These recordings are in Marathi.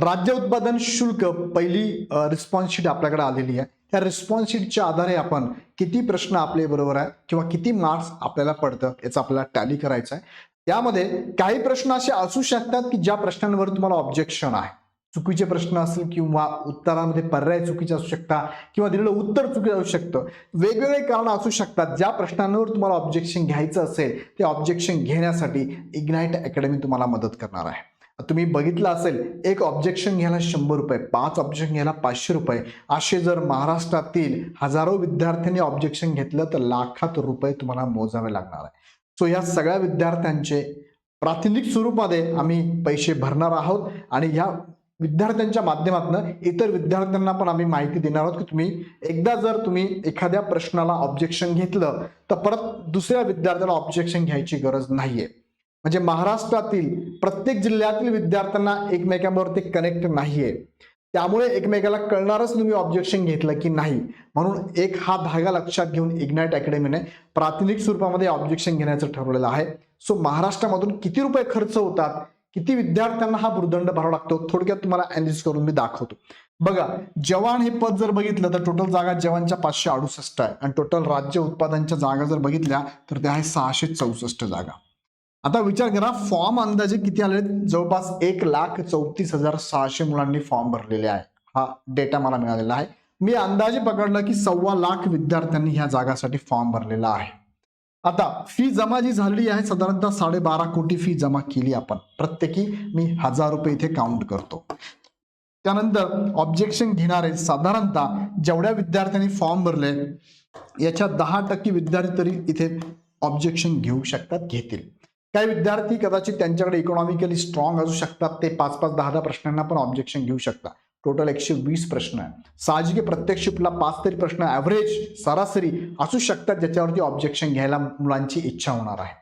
राज्य उत्पादन शुल्क पहिली रिस्पॉन्स शीट आपल्याकडे आलेली आहे. त्या रिस्पॉन्स शीटच्या आधारे आपण किती प्रश्न आपले बरोबर आहे किंवा किती मार्क्स आपल्याला पडतं याचं आपल्याला टॅली करायचं आहे. त्यामध्ये काही प्रश्न असे असू शकतात की ज्या प्रश्नांवर तुम्हाला ऑब्जेक्शन आहे. चुकीचे प्रश्न असतील किंवा उत्तरामध्ये पर्याय चुकीचे असू शकतात किंवा दिलेलं उत्तर चुकीचं असू शकतं. वेगवेगळे कारण असू शकतात. ज्या प्रश्नांवर तुम्हाला ऑब्जेक्शन घ्यायचं असेल ते ऑब्जेक्शन घेण्यासाठी इग्नाईट अकॅडमी तुम्हाला मदत करणार आहे. तुम्ही बघितलं असेल एक ऑब्जेक्शन घ्यायला शंभर रुपये पाच ऑब्जेक्शन घ्यायला पाचशे रुपये. असे जर महाराष्ट्रातील हजारो विद्यार्थ्यांनी ऑब्जेक्शन घेतलं तर लाखात रुपये तुम्हाला मोजावे लागणार आहे सो या सगळ्या विद्यार्थ्यांचे प्रातिनिधिक स्वरूपामध्ये आम्ही पैसे भरणार आहोत आणि ह्या विद्यार्थ्यांच्या माध्यमातून इतर विद्यार्थ्यांना पण आम्ही माहिती देणार आहोत की तुम्ही एकदा जर तुम्ही एखाद्या प्रश्नाला ऑब्जेक्शन घेतलं तर परत दुसऱ्या विद्यार्थ्याला ऑब्जेक्शन घ्यायची गरज नाहीये. म्हणजे महाराष्ट्रातील प्रत्येक जिल्ह्यातील विद्यार्थ्यांना एकमेकांवरती कनेक्ट नाहीये. त्यामुळे एकमेकाला कळणारच तुम्ही ऑब्जेक्शन घेतलं की नाही. म्हणून एक हा धागा लक्षात घेऊन इग्नाइट अकॅडमीने प्राथमिक स्वरूपामध्ये ऑब्जेक्शन घेण्याचं ठरवलेलं आहे. सो महाराष्ट्रामधून किती रुपये खर्च होतात? किती विद्यार्थ्यांना हा भूर्दंड भरावा लागतो? थोडक्यात तुम्हाला अनालिस करून मी दाखवतो. बघा जवान हे पद जर बघितलं तर टोटल जागा जवानच्या पाचशे अडुसष्ट आहे. आणि टोटल राज्य उत्पादनच्या जागा जर बघितल्या तर त्या आहे सहाशे चौसष्ट जागा. आता विचार करा फॉर्म अंदाजे किती आले जवळपास एक लाख चौतीस हजार सहाशे मुलांनी फॉर्म भरलेले आहे. हा डेटा मला मिळालेला आहे. मी अंदाजे पकडलं की सव्वा लाख विद्यार्थ्यांनी ह्या जागासाठी फॉर्म भरलेला आहे. आता फी जमा जी झालेली आहे साधारणतः साडेबारा कोटी फी जमा केली आपण. प्रत्येकी मी हजार रुपये इथे काउंट करतो. त्यानंतर ऑब्जेक्शन घेणारे साधारणतः जेवढ्या विद्यार्थ्यांनी फॉर्म भरले याच्या दहा टक्के विद्यार्थी तरी इथे ऑब्जेक्शन घेऊ शकतात घेतील. काही विद्यार्थी कदाचित त्यांच्याकडे इकॉनॉमिकली स्ट्रॉंग असू शकतात. ते पाच पाच दहा दहा प्रश्नांना पण ऑब्जेक्शन घेऊ शकतात. टोटल एकशे वीस प्रश्न आहे साहजिक प्रत्येक शिफ्टला पाच तरी प्रश्न ॲव्हरेज सरासरी असू शकतात ज्याच्यावरती ऑब्जेक्शन घ्यायला मुलांची इच्छा होणार आहे.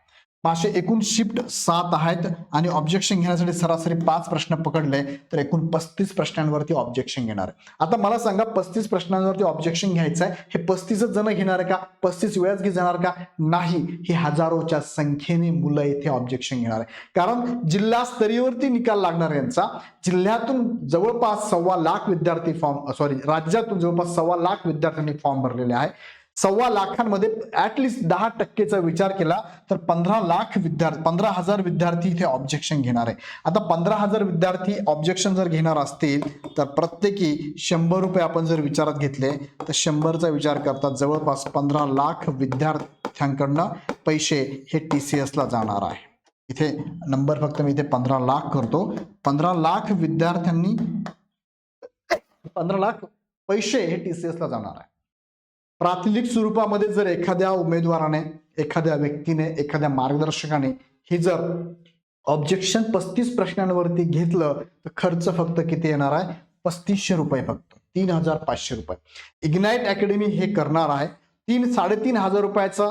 पाचशे एकूण शिफ्ट सात आहेत आणि ऑब्जेक्शन घेण्यासाठी सरासरी पाच प्रश्न पकडले तर एकूण पस्तीस प्रश्नांवरती ऑब्जेक्शन घेणार आहे. आता मला सांगा पस्तीस प्रश्नांवरती ऑब्जेक्शन घ्यायचं आहे हे पस्तीसच जण घेणार आहे का? पस्तीस वेळाच घेणार जाणार का? नाही हे हजारोच्या संख्येने मुलं इथे ऑब्जेक्शन घेणार आहे. कारण जिल्हा स्तरीयवरती निकाल लागणार यांचा. जिल्ह्यातून जवळपास सव्वा लाख विद्यार्थी फॉर्म सॉरी राज्यातून जवळपास सव्वा लाख विद्यार्थ्यांनी फॉर्म भरलेले आहे. सव्वा लाखांमध्ये ऍटलिस्ट दहा टक्केचा विचार केला तर पंधरा लाख विद्यार्थी पंधरा हजार विद्यार्थी इथे ऑब्जेक्शन घेणार आहे. आता पंधरा हजार विद्यार्थी ऑब्जेक्शन जर घेणार असतील तर प्रत्येकी शंभर रुपये आपण जर विचारात घेतले तर शंभरचा विचार करता जवळपास पंधरा लाख विद्यार्थ्यांकडनं पैसे हे टी सी एसला जाणार आहे. इथे नंबर फक्त मी इथे पंधरा लाख करतो. पंधरा लाख विद्यार्थ्यांनी पंधरा लाख पैसे हे टी सी एसला जाणार आहे. प्राथमिक स्वरूपामध्ये जर एखाद्या उमेदवाराने एखाद्या व्यक्तीने एखाद्या मार्गदर्शकाने हे जर ऑब्जेक्शन पस्तीस प्रश्नांवरती घेतलं तर खर्च फक्त किती येणार आहे? पस्तीसशे रुपये फक्त. तीन हजार पाचशे रुपये. इग्नाइट अकॅडमी हे करणार आहे. तीन साडेतीन हजार रुपयाचा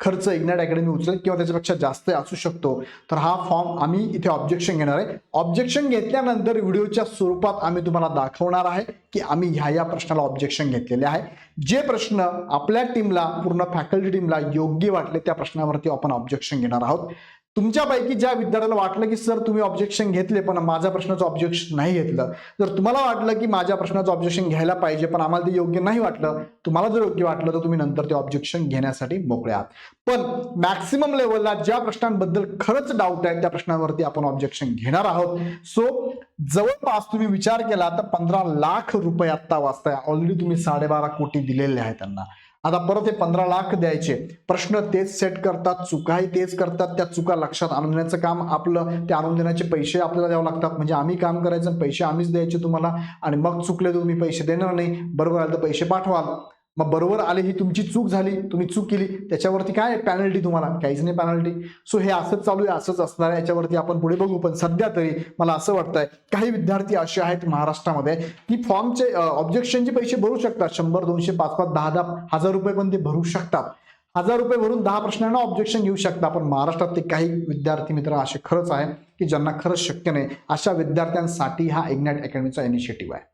खर्च इग्नाईट अकॅडमी उचलेल किंवा त्याच्यापेक्षा जास्त असू शकतो. तर हा फॉर्म आम्ही इथे ऑब्जेक्शन घेणार आहे. ऑब्जेक्शन घेतल्यानंतर व्हिडिओच्या स्वरूपात आम्ही तुम्हाला दाखवणार आहे की आम्ही ह्या या प्रश्नाला ऑब्जेक्शन घेतलेले आहे. जे प्रश्न आपल्या टीमला पूर्ण फॅकल्टी टीमला योग्य वाटले त्या प्रश्नावरती आपण ऑब्जेक्शन घेणार आहोत. तुमच्यापैकी ज्या विद्यार्थ्याला वाटलं की सर तुम्ही ऑब्जेक्शन घेतले पण माझ्या प्रश्नाचं ऑब्जेक्शन नाही घेतलं. जर तुम्हाला वाटलं की माझ्या प्रश्नाचं ऑब्जेक्शन घ्यायला पाहिजे पण आम्हाला ते योग्य नाही वाटलं तुम्हाला जर योग्य वाटलं तर तुम्ही नंतर ते ऑब्जेक्शन घेण्यासाठी मोकळे आहात. पण मॅक्सिमम लेवलला ज्या प्रश्नांबद्दल खरंच डाऊट आहे त्या प्रश्नावरती आपण ऑब्जेक्शन घेणार आहोत. सो जवळपास तुम्ही विचार केला तर पंधरा लाख रुपये आत्ता वाचताय. ऑलरेडी तुम्ही साडेबारा कोटी दिलेले आहे त्यांना. आता परत हे पंधरा लाख द्यायचे. प्रश्न तेच सेट करतात चुकाही तेच करतात त्या चुका लक्षात आणून देण्याचं काम आपलं ते आणून देण्याचे पैसे आपल्याला द्यावं लागतात. म्हणजे आम्ही काम करायचं पैसे आम्हीच द्यायचे तुम्हाला आणि मग चुकले तर तुम्ही पैसे देणार नाही. बरोबर आलं तर पैसे पाठवाल. मग बरोबर आले ही तुमची चूक झाली तुम्ही चूक केली त्याच्यावरती काय पॅनल्टी तुम्हाला? काहीच नाही पॅनल्टी सो हे असंच चालू आहे असंच असणार आहे याच्यावरती आपण पुढे बघू. पण सध्या तरी मला असं वाटतंय काही विद्यार्थी असे आहेत महाराष्ट्रामध्ये की फॉर्मचे ऑब्जेक्शनचे पैसे भरू शकतात. शंभर दोनशे पाच पाच दहा दहा हजार रुपये पण ते भरू शकतात. हजार रुपये भरून दहा प्रश्नांना ऑब्जेक्शन घेऊ शकता पण महाराष्ट्रात ते काही विद्यार्थी मित्र असे खरंच आहे की ज्यांना खरंच शक्य नाही अशा विद्यार्थ्यांसाठी हा इग्नॅट अकॅडमीचा इनिशिएटिव्ह आहे.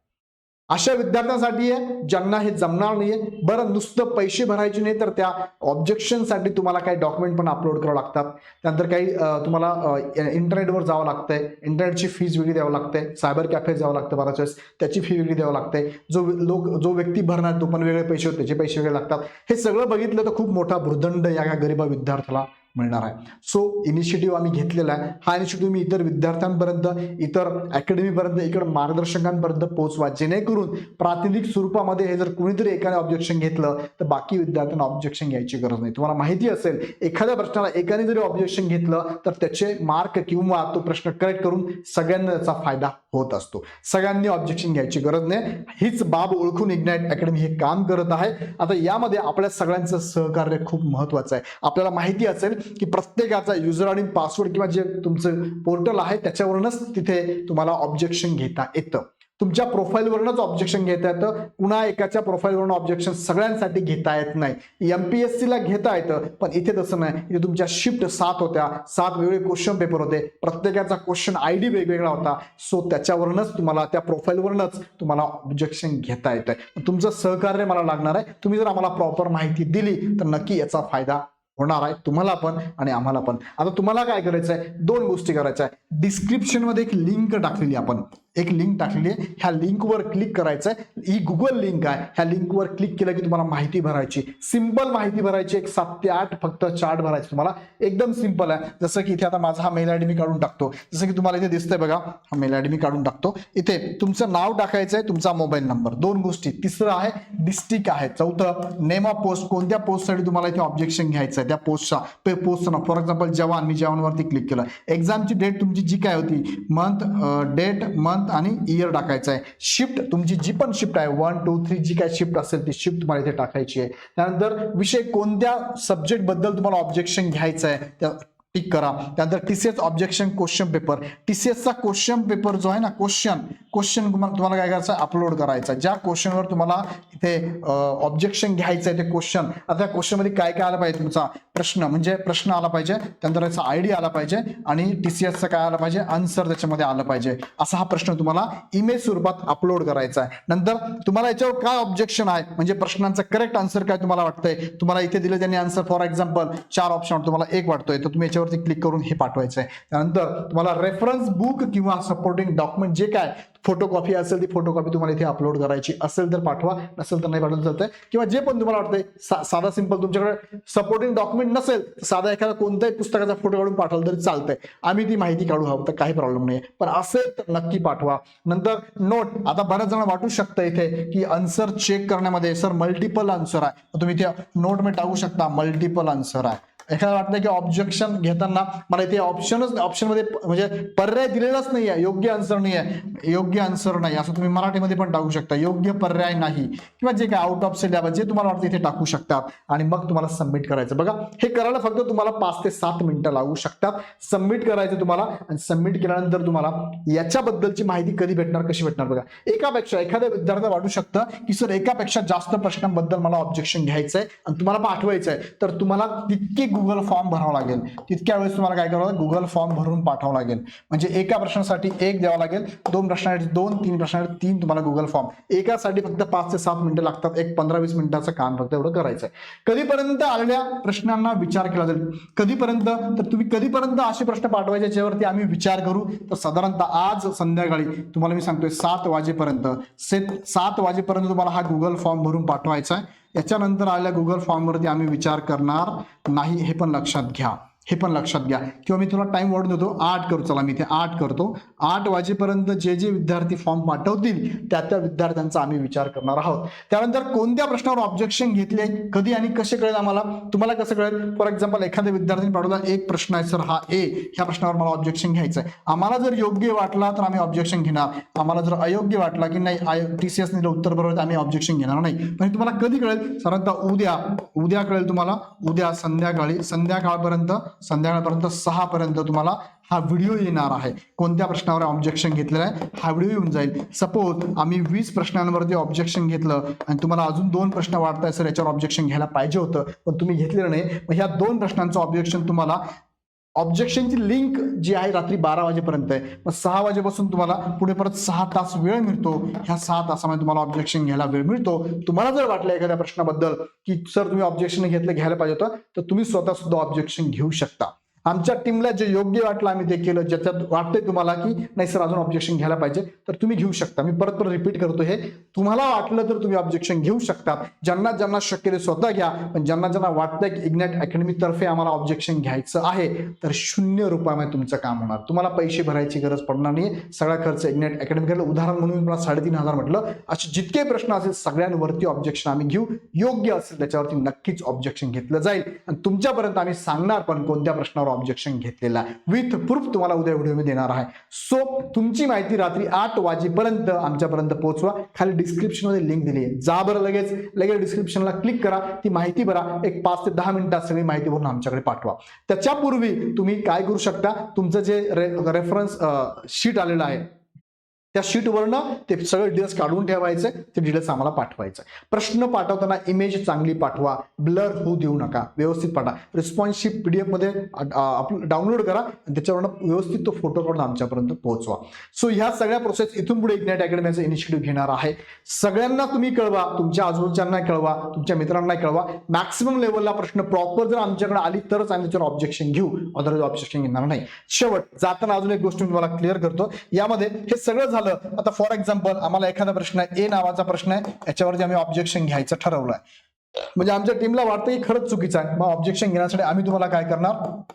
अशा विद्यार्थ्यांसाठी आहे ज्यांना हे जमणार नाहीये. बरं नुसतं पैसे भरायचे नाही तर त्या ऑब्जेक्शनसाठी तुम्हाला काही डॉक्युमेंट पण अपलोड करावं लागतात. त्यानंतर काही तुम्हाला इंटरनेटवर जावं लागतंय. इंटरनेटची फीज वेगळी द्यावं लागते. सायबर कॅफे जावं लागतं बऱ्याच वेळेस. त्याची फी वेगळी द्यावं लागते. जो लोक जो व्यक्ती भरणार तो पण वेगळे पैसे त्याचे पैसे वेगळे लागतात. हे सगळं बघितलं तर खूप मोठा भूर्दंड या गरीबा विद्यार्थ्याला. मिळणार आहे. सो इनिशिएटिव्ह आम्ही घेतलेला आहे. हा इनिशिएटिव्ह मी इतर विद्यार्थ्यांपर्यंत इतर अकॅडमीपर्यंत इकडे मार्गदर्शकांपर्यंत पोहोचवा. जेणेकरून प्रातिनिधिक स्वरूपामध्ये हे जर कुणीतरी एकाने ऑब्जेक्शन घेतलं तर बाकी विद्यार्थ्यांना ऑब्जेक्शन घ्यायची गरज नाही. तुम्हाला माहिती असेल एखाद्या प्रश्नाला एकाने जरी ऑब्जेक्शन घेतलं तर त्याचे मार्क किंवा तो प्रश्न करेक्ट करून सगळ्यांना त्याचा फायदा होत असतो. सगळ्यांनी ऑब्जेक्शन घ्यायची गरज नाही. हीच बाब ओळखून इग्नाइट अकॅडमी हे काम करत आहे. आता यामध्ये आपल्या सगळ्यांचं सहकार्य खूप महत्वाचं आहे. आपल्याला माहिती असेल की प्रत्येकाचा युजर आणि पासवर्ड किंवा जे तुमचं पोर्टल आहे त्याच्यावरूनच तिथे तुम्हाला ऑब्जेक्शन घेता येतं. तुमच्या प्रोफाईलवरूनच ऑब्जेक्शन घेता येतं. कुणा एकाच्या प्रोफाईलवरून ऑब्जेक्शन सगळ्यांसाठी घेता येत नाही. एमपीएससी ला घेता येतं पण इथे तसं नाही. इथे तुमच्या शिफ्ट सात होत्या. सात वेगवेगळे क्वेश्चन पेपर होते. प्रत्येकाचा क्वेश्चन आय डी वेगवेगळा होता. सो त्याच्यावरूनच तुम्हाला त्या प्रोफाईलवरूनच तुम्हाला ऑब्जेक्शन घेता येतं तुमचं सहकार्य मला लागणार आहे. तुम्ही जर आम्हाला प्रॉपर माहिती दिली तर नक्की याचा फायदा होणार आहे. तुम्हाला पण आणि आम्हाला पण. आता तुम्हाला काय करायचं आहे दोन गोष्टी करायच्या आहे डिस्क्रिप्शनमध्ये एक लिंक टाकलेली आपण. एक लिंक टाकलेली आहे. ह्या लिंकवर क्लिक करायचं आहे ही गुगल लिंक आहे. ह्या लिंकवर क्लिक केलं की तुम्हाला माहिती भरायची. सिंपल माहिती भरायची एक सात ते आठ फक्त चार्ट भरायचं तुम्हाला. एकदम सिंपल आहे. जसं की इथे आता माझा हा मेल आय डी मी काढून टाकतो. जसं की तुम्हाला इथे दिसतंय बघा हा मेल आय डी मी काढून टाकतो. इथे तुमचं नाव टाकायचं आहे तुमचा मोबाईल नंबर दोन गोष्टी. तिसरं आहे डिस्ट्रिक्ट आहे. चौथं नेम ऑफ पोस्ट कोणत्या पोस्टसाठी तुम्हाला इथे ऑब्जेक्शन घ्यायचं आहे त्या पोस्टचा पोस्टचा फॉर एक्झाम्पल जवान मी जवानवरती क्लिक केलं. एक्झामची डेट तुमची जी काय होती? मंथ डेट मंथ आणि इयर टाकायचं आहे शिफ्ट तुमची जी पण शिफ्ट आहे वन टू थ्री जी काय शिफ्ट असेल ती शिफ्ट तुम्हाला इथे टाकायची आहे. त्यानंतर विषय कोणत्या सब्जेक्टबद्दल तुम्हाला ऑब्जेक्शन घ्यायचं आहे त्या टिक करा. त्यानंतर टीसीएस ऑब्जेक्शन क्वेश्चन पेपर टीसीएसचा क्वेश्चन पेपर जो आहे ना क्वेश्चन क्वेश्चन तुम्हाला काय करायचं? अपलोड करायचा. ज्या क्वेश्चनवर तुम्हाला इथे ऑब्जेक्शन घ्यायचं आहे ते क्वेश्चन आता त्या क्वेश्चनमध्ये काय काय आलं पाहिजे तुमचा? प्रश्न म्हणजे प्रश्न आला पाहिजे त्यानंतर त्याचा आयडी आला पाहिजे आणि टीसीएसचा काय आला पाहिजे? आन्सर त्याच्यामध्ये आलं पाहिजे. असा हा प्रश्न तुम्हाला इमेज स्वरूपात अपलोड करायचा आहे. नंतर तुम्हाला याच्यावर काय ऑब्जेक्शन आहे? म्हणजे प्रश्नांचा करेक्ट आन्सर काय तुम्हाला वाटतंय? तुम्हाला इथे दिलं त्यांनी आन्सर फॉर एक्झाम्पल चार ऑप्शन तुम्हाला एक वाटतोय. तर तुम्ही याच्यावर याच्यावरती क्लिक करून हे पाठवायचं आहे त्यानंतर तुम्हाला रेफरन्स बुक किंवा सपोर्टिंग डॉक्युमेंट जे काय फोटोकॉपी असेल ती फोटोकॉपी तुम्हाला इथे अपलोड करायची असेल तर पाठवा नसेल तर नाही पाठवलं चालतंय. किंवा जे पण तुम्हाला वाटतंय सा- साधा सिंपल तुमच्याकडे सपोर्टिंग डॉक्युमेंट नसेल तर साधा एखादा कोणत्याही पुस्तकाचा फोटो काढून पाठवलं तरी चालतंय. आम्ही ती माहिती काढू हवं तर काही प्रॉब्लेम नाही पण असेल तर नक्की पाठवा. नंतर नोट आता बऱ्याच जण वाटू शकतं इथे की आन्सर चेक करण्यामध्ये सर मल्टिपल आन्सर आहे. तुम्ही इथे नोटमध्ये टाकू शकता मल्टिपल आन्सर आहे. एखादा वाटलं की ऑब्जेक्शन घेताना मला इथे ऑप्शनच ऑप्शनमध्ये म्हणजे पर्याय दिलेलाच नाही आहे योग्य आन्सर नाही आहे योग्य आन्सर नाही. असं तुम्ही मराठीमध्ये पण टाकू शकता. योग्य पर्याय नाही. किंवा जे काय आउट ऑफ सिलेबस जे तुम्हाला वाटतं इथे टाकू शकतात. आणि मग तुम्हाला सबमिट करायचं. बघा हे करायला फक्त तुम्हाला पाच ते सात मिनिटं लागू शकतात. सबमिट करायचं तुम्हाला आणि सबमिट केल्यानंतर तुम्हाला याच्याबद्दलची माहिती कधी भेटणार कशी भेटणार बघा. एकापेक्षा एखाद्या विद्यार्थ्याला वाटू शकतं की सर एकापेक्षा जास्त प्रश्नांबद्दल मला ऑब्जेक्शन घ्यायचं आहे आणि तुम्हाला पाठवायचं आहे तर तुम्हाला तितके गुगल फॉर्म भरावा लागेल. तितक्या वेळेस तुम्हाला काय करावं लागेल? गुगल फॉर्म भरून पाठवावं लागेल. म्हणजे एका प्रश्नासाठी एक द्यावा लागेल दोन प्रश्नासाठी दोन तीन प्रश्नासाठी तीन तुम्हाला गुगल फॉर्म एकासाठी फक्त पाच ते सात मिनिटं लागतात. एक पंधरा वीस मिनिटाचं काम फक्त एवढं करायचं आहे कधीपर्यंत आलेल्या प्रश्नांना विचार केला जाईल? कधीपर्यंत? तर तुम्ही कधीपर्यंत असे प्रश्न पाठवायचे याच्यावरती आम्ही विचार करू? तर साधारणतः आज संध्याकाळी तुम्हाला मी सांगतोय सात वाजेपर्यंत. से सात वाजेपर्यंत तुम्हाला हा गुगल फॉर्म भरून पाठवायचा आहे. याच्यानंतर आलेल्या गुगल फॉर्मवरती आम्ही विचार करणार. नाही हे पण लक्षात घ्या. हे पण लक्षात घ्या. किंवा मी तुला टाइम वाढून देतो. आठ करू. चला मी इथे आठ करतो. आठ वाजेपर्यंत जे जे विद्यार्थी फॉर्म पाठवतील त्या त्या विद्यार्थ्यांचा आम्ही विचार करणार आहोत. त्यानंतर कोणत्या प्रश्नावर ऑब्जेक्शन घेतले कधी आणि कसे कळेल आम्हाला? तुम्हाला कसं कळेल? फॉर एक्झाम्पल एखाद्या विद्यार्थ्यांनी पाठवला एक प्रश्न आहे सर हा ए ह्या प्रश्नावर मला ऑब्जेक्शन घ्यायचं आहे. आम्हाला जर योग्य वाटला तर आम्ही ऑब्जेक्शन घेणार. आम्हाला जर अयोग्य वाटला की नाही आय टी सी एस उत्तर बरोबर आम्ही ऑब्जेक्शन घेणार नाही. पण तुम्हाला कधी कळेल? साधारणतः उद्या उद्या कळेल तुम्हाला. उद्या संध्याकाळी संध्याकाळपर्यंत संध्याकाळपर्यंत सहा पर्यंत तुम्हाला हा व्हिडिओ येणार आहे. कोणत्या प्रश्नावर ऑब्जेक्शन घेतलेलं आहे हा व्हिडिओ येऊन जाईल. सपोज आम्ही वीस प्रश्नांवरती ऑब्जेक्शन घेतलं आणि तुम्हाला अजून दोन प्रश्न वाटताय सर याच्यावर ऑब्जेक्शन घ्यायला पाहिजे होतं पण तुम्ही घेतलेलं नाही. मग ह्या दोन प्रश्नांचं ऑब्जेक्शन तुम्हाला ऑब्जेक्शनची लिंक जी आहे रात्री बारा वाजेपर्यंत आहे. मग सहा वाजेपासून तुम्हाला पुढे परत सहा तास वेळ मिळतो. ह्या सहा तासामध्ये तुम्हाला ऑब्जेक्शन घ्यायला वेळ मिळतो. तुम्हाला जर वाटलं एखाद्या प्रश्नाबद्दल की सर तुम्ही ऑब्जेक्शन घेतलं घ्यायला पाहिजे होतं तर तुम्ही स्वतः सुद्धा ऑब्जेक्शन घेऊ शकता. आमच्या टीमला जे योग्य वाटलं आम्ही ते केलं. ज्याच्यात वाटतंय तुम्हाला की नाही सर अजून ऑब्जेक्शन घ्यायला पाहिजे तर तुम्ही घेऊ शकता. मी परत परत रिपीट करतो हे. तुम्हाला वाटलं तर तुम्ही ऑब्जेक्शन घेऊ शकता. ज्यांना ज्यांना शक्य ते स्वतः घ्या पण ज्यांना ज्यांना वाटतंय की इग्नॅट अकॅडमीतर्फे आम्हाला ऑब्जेक्शन घ्यायचं आहे तर शून्य रुपयामध्ये तुमचं काम होणार. तुम्हाला पैसे भरायची गरज पडणार नाही सगळा खर्च इग्नॅट अकॅडमी केलं उदाहरण म्हणून मी तुम्हाला साडेतीन हजार म्हटलं. असे जितके प्रश्न असेल सगळ्यांवरती ऑब्जेक्शन आम्ही घेऊ. योग्य असेल त्याच्यावरती नक्कीच ऑब्जेक्शन घेतलं जाईल. आणि तुमच्यापर्यंत आम्ही सांगणार पण कोणत्या प्रश्नावर ऑब्जेक्शन घेतलेलं आहे. विथ प्रूफ तुम्हाला उद्या व्हिडिओ मी देणार आहे. सो तुमची माहिती रात्री आठ वाजेपर्यंत आमच्यापर्यंत पोहोचवा. खाली डिस्क्रिप्शनमध्ये लिंक दिली आहे. जा बरं लगेच. लगेच डिस्क्रिप्शनला क्लिक करा. ती माहिती भरा. एक पाच ते दहा मिनिटात सगळी माहिती भरून आमच्याकडे पाठवा. त्याच्यापूर्वी तुम्ही काय करू शकता? तुमचं जे रेफरन्स शीट आलेलं आहे. त्या शीटवरनं ते सगळे डिटेल्स काढून ठेवायचे ते डिटेल्स आम्हाला पाठवायचं. प्रश्न पाठवताना इमेज चांगली पाठवा ब्लर होऊ देऊ नका व्यवस्थित पाठवा. रिस्पॉन्सशिप पी डी एफमध्ये डाउनलोड करा आणि त्याच्यावरनं व्यवस्थित तो फोटो काढून आमच्यापर्यंत पोहोचवा. सो ह्या सगळ्या प्रोसेस इथून पुढे इग्नाइट अकॅडमीचा इनिशिएटिव्ह घेणार आहे. सगळ्यांना तुम्ही कळवा तुमच्या आजूबाजूच्यांना कळवा तुमच्या मित्रांना कळवा. मॅक्सिमम लेवलला प्रश्न प्रॉपर जर आमच्याकडे आली तरच आम्ही त्याच्यावर ऑब्जेक्शन घेऊ. अदरवाईज ऑब्जेक्शन घेणार नाही. शेवट जाताना अजून एक गोष्ट मी तुम्हाला क्लिअर करतो. यामध्ये हे सगळं झालं आता फॉर एक्झाम्पल आम्हाला एखादा प्रश्न आहे ए नावाचा प्रश्न आहे याच्यावरती आम्ही ऑब्जेक्शन घ्यायचं ठरवलं आहे म्हणजे आमच्या टीमला वाटतं की खरंच चुकीचं आहे. मग ऑब्जेक्शन घेण्यासाठी आम्ही तुम्हाला काय करणार?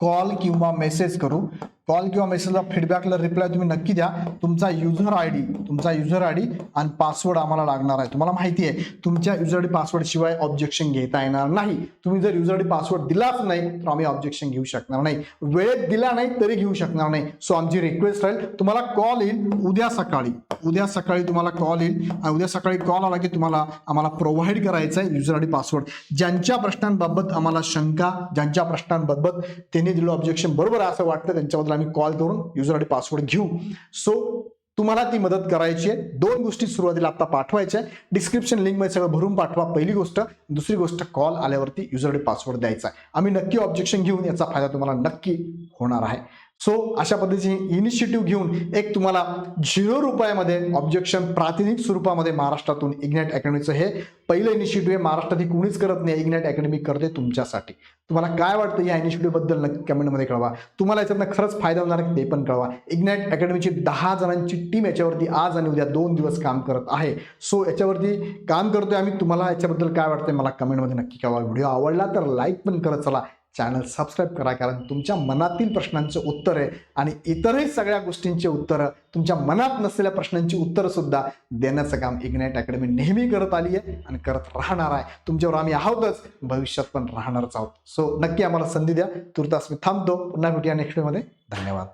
कॉल किंवा मेसेज करू. कॉल किंवा मेसेजला फीडबॅकला रिप्लाय तुम्ही नक्की द्या. तुमचा युजर आय डी तुमचा युजर आय डी आणि पासवर्ड आम्हाला लागणार आहे. तुम्हाला माहिती आहे तुमच्या युजर आय डी पासवर्ड शिवाय ऑब्जेक्शन घेता येणार नाही. तुम्ही जर युजर आय डी पासवर्ड दिलाच नाही तर आम्ही ऑब्जेक्शन घेऊ शकणार नाही. वेळेत दिला नाही तरी घेऊ शकणार नाही. सो आमची रिक्वेस्ट राहील तुम्हाला कॉल येईल उद्या सकाळी. उद्या सकाळी तुम्हाला कॉल येईल आणि उद्या सकाळी कॉल आला की तुम्हाला आम्हाला प्रोव्हाइड करायचं आहे युजर आय पासवर्ड ज्यांच्या प्रश्नांबाबत आम्हाला शंका ज्यांच्या प्रश्नांबाबत त्यांनी दिलं ऑब्जेक्शन बरोबर आहे असं वाटतं त्यांच्याबद्दल आम्ही कॉल करून युजर आय पासवर्ड घेऊ. सो तुम्हाला ती मदत करायची आहे. दोन गोष्टी सुरुवातीला आता पाठवायच्या आहे डिस्क्रिप्शन लिंकमध्ये सगळं भरून पाठवा पहिली गोष्ट. दुसरी गोष्ट कॉल आल्यावरती युजर डी पासवर्ड द्यायचा आहे. आम्ही नक्की ऑब्जेक्शन घेऊन याचा फायदा तुम्हाला नक्की होणार आहे. सो अशा पद्धतीची इनिशिएटिव्ह घेऊन एक तुम्हाला झिरो रुपयामध्ये ऑब्जेक्शन प्रातिनिधिक स्वरूपामध्ये महाराष्ट्रातून इग्नॅट अकॅडमीचं हे पहिलं इनिशिएटिव्ह आहे. महाराष्ट्रात ही कोणीच करत नाही. इग्नॅट अकॅडमी करते तुमच्यासाठी. तुम्हाला काय वाटतं या इनिशिएटिव्हबद्दल नक्की कमेंटमध्ये कळवा. तुम्हाला याच्यातनं खरंच फायदा होणार आहे ते पण कळवा. इग्नॅट अकॅडमीची दहा जणांची टीम याच्यावरती आज आणि उद्या दोन दिवस काम करत आहे. सो याच्यावरती काम करतोय आम्ही. तुम्हाला याच्याबद्दल काय वाटतंय मला कमेंटमध्ये नक्की कळवा. व्हिडिओ आवडला तर लाईक पण करत चला. चॅनल सबस्क्राईब करा कारण तुमच्या मनातील प्रश्नांचं उत्तर आहे आणि इतरही सगळ्या गोष्टींची उत्तरं तुमच्या मनात नसलेल्या प्रश्नांची उत्तरंसुद्धा देण्याचं काम इग्नाईट अकॅडमी नेहमी करत आली आहे आणि करत राहणार आहे. तुमच्यावर आम्ही आहोतच भविष्यात पण राहणारच आहोत. सो नक्की आम्हाला संधी द्या. तुर्तास मी थांबतो. पुन्हा भेटूया नेक्स्ट डेमध्ये धन्यवाद.